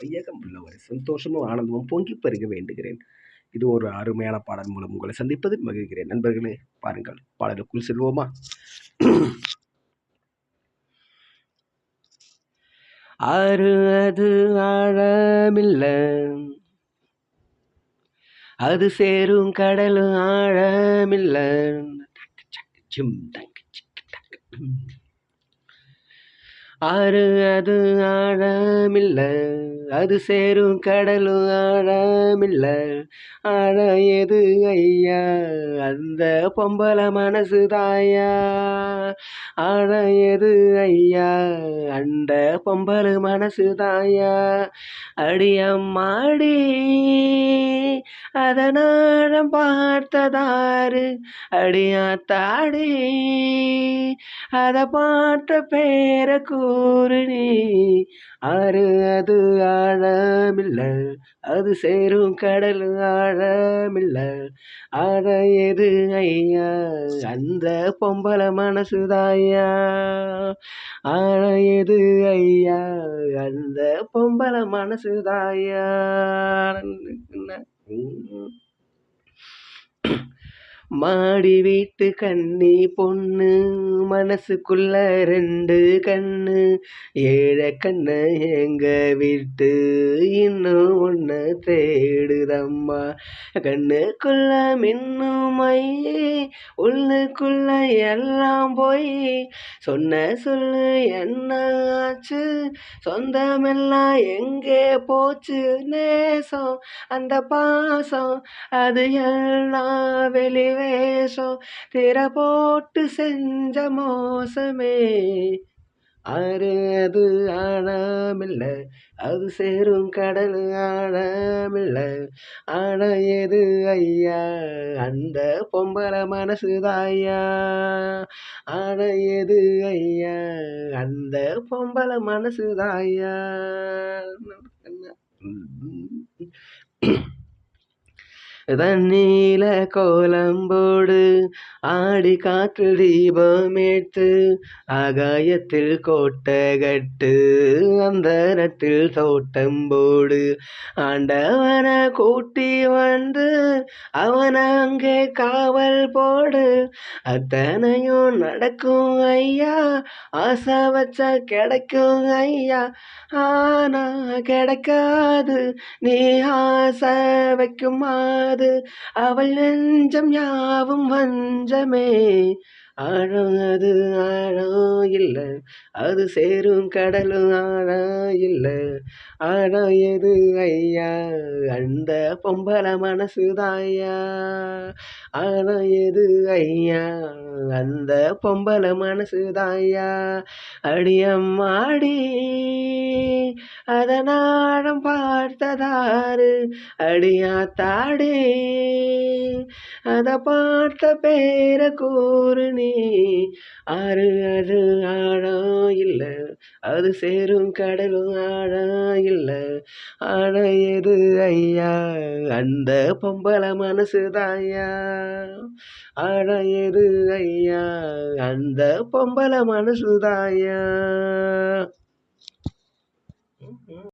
வையகம் உள்ளவர் சந்தோஷமும் ஆனந்தமும் பொங்கி பெருக வேண்டுகிறேன். இது ஒரு அருமையான பாடல் மூலம் உங்களை சந்திப்பது மகிழ்கிறேன். நண்பர்களே பாருங்கள் பாடலுக்குள் செல்வோமா? ஆறு அது ஆழமில்ல. அது சேரும் கடலும் ஆழமில்லை. ஆறு அது ஆழமில்ல அது சேரும் கடலும் ஆழமில்ல ஆழ எது ஐயா? அந்த பொம்பளை மனசு தாயா? ஆழ ஐயா? அந்த பொம்பளை மனசு தாயா? அடியம்மாடி அதனாழம் பார்த்ததாரு. அடியாத்தாடி அதை பார்த்த பேர கூறு நீ. ஆறு அது ஆழமில்ல அது சேரும் கடல் ஆழமில்ல. ஆழ எது ஐயா அந்த பொம்பளை மனசுதாயா ஆழ ஐயா அந்த பொம்பளை மனசுதாயா மாடி வீட்டு கண்ணி பொண்ணு மனசுக்குள்ள ரெண்டு கண்ணு ஏழை கண்ணு எங்க வீட்டு இன்னும் பொண்ணு தேடுதம்மா. கண்ணுக்குள்ள மின்னும் மையே உள்ளுக்குள்ள எல்லாம் போய். சொன்ன சொல்லு என்ன ஆச்சு சொந்தமெல்லாம் எங்கே போச்சு? நேசம் அந்த பாசம் அது எல்லாம் வெளிவேஷம். திற போட்டு செஞ்ச மோசமே. ஆறு அது ஆழமில்ல அது சேரும் கடல் ஆழமில்ல ஆழ எது ஐயா அந்த பொம்பள மனசுதாயா ஆழ எது ஐயா அந்த பொம்பள மனசுதாயா தண்ணீல கோலம்போடு ஆடி காற்று தீபமேற்று ஆகாயத்தில் கோட்டகட்டு அந்தரத்தில் தோட்டம்போடு ஆண்டவனை கூட்டி வந்து அவன் அங்கே காவல் போடு. அத்தனையும் நடக்கும் ஐயா ஆசை வச்சா கிடைக்கும் ஐயா ஆனா கிடைக்காது. நீ ஆசை வைக்குமாறு அவள் நெஞ்சம் யாவும் வஞ்சமே. ஆழம் அது ஆழம் இல்லை அது சேரும் கடலும் ஆழம் இல்லை. ஆழம் எது ஐயா அந்த பொம்பள மனசுதாயா ஆழம் எது ஐயா அந்த பொம்பள மனசுதாயா அடியம்மாடி அதனாழம் பார்த்ததாறு அடியாத்தாடி அதை பார்த்த பேர கூறு நீ. ஆறு அது ஆழம் இல்லை அது சேரும் கடலும் ஆழம் இல்லை. ஆழ எது ஐயா அந்த பொம்பளை மனசு தாயா ஆழ எது ஐயா அந்த பொம்பளை மனசு தாயா